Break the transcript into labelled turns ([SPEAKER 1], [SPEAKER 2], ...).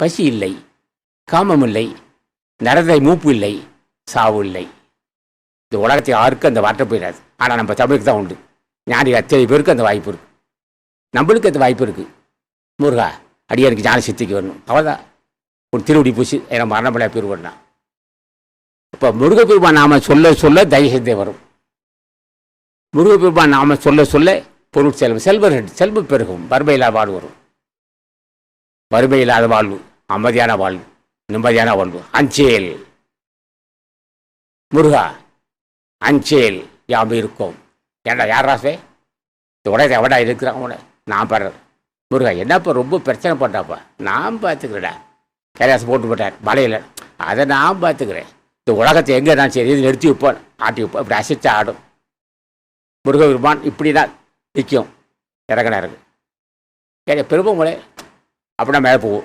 [SPEAKER 1] பசி இல்லை காமம் இல்லை நரதை மூப்பு இல்லை சாவு இல்லை. இந்த உலகத்தை யாருக்கும் அந்த வார்த்தை போயிடாது ஆனால் நம்ம தமிழுக்கு தான் உண்டு. ஞானி அத்தனை பேருக்கு அந்த வாய்ப்பு இருக்கு. நம்மளுக்கு அந்த வாய்ப்பு இருக்கு. முருகா அடியாருக்கு ஞான சித்திக்கு வரணும். அவ்வளோதான் ஒரு திருவடி பூசி என மரணமலையா பெருவன்னா வரணும் இப்போ முருகப்பெருமான் நாம சொல்ல சொல்ல தயசந்தே வரும். முருகப்பெருமான் நாம சொல்ல சொல்ல பொருள் செல்வம் செல்வர்கள் செல்வம் பெருகும். வறுமையில்லா வாழ்வு வரும். வறுமை இல்லாத வாழ்வு அமைதியான வாழ்வு நிம்மதியான வாழ்வு. அஞ்சேல். முருகா அஞ்சேல் யாம் இருக்கோம். ஏன்டா யார் ராசே? இந்த உடனே எவடா இருக்கிறான் உடனே நான் பாடுறேன் முருகா என்னப்பா ரொம்ப பிரச்சனை பண்ணாப்பா நான் பார்த்துக்கிறேடா கைலாசம் போட்டு போட்டார் மலையில். அதை நான் பார்த்துக்கிறேன் இந்த உலகத்தை எங்கே நான் சரி இது நிறுத்தி வைப்பேன் ஆட்டி வைப்பேன் இப்படி அசைச்சா ஆடும். முருகபெருமான் இப்படி தான் நிற்கும். இறங்கினா இறங்கு ஏன் பெருமங்களே 而不能埋伏